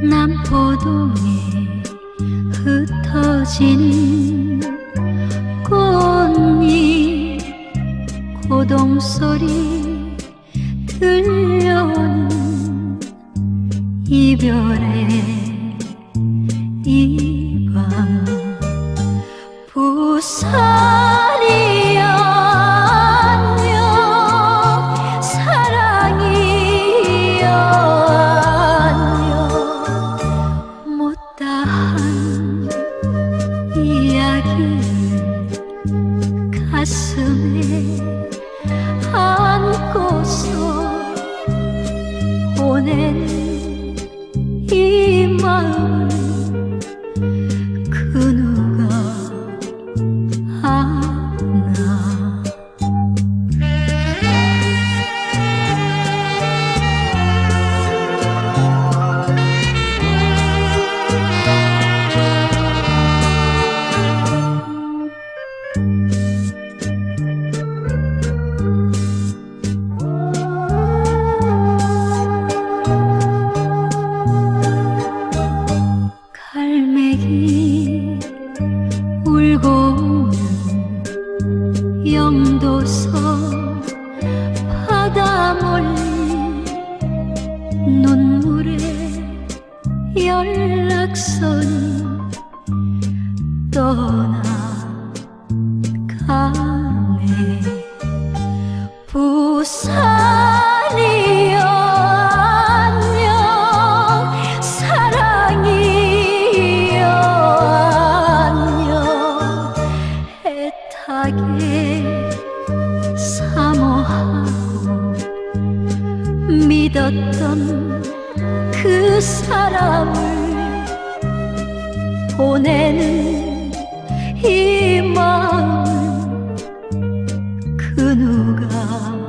남포동에 흩어진 고동소리 들려오는 이별의 이 밤. 부산이 안녕 사랑이 안녕 못다한 이야기를 가슴에 안고서 보내 갈매기 울고 오는 영도서 바다 멀리 눈물에 연락선이 떠나가네. 부산 사모하고 믿었던 그 사람을 보내는 이 마음 그 누가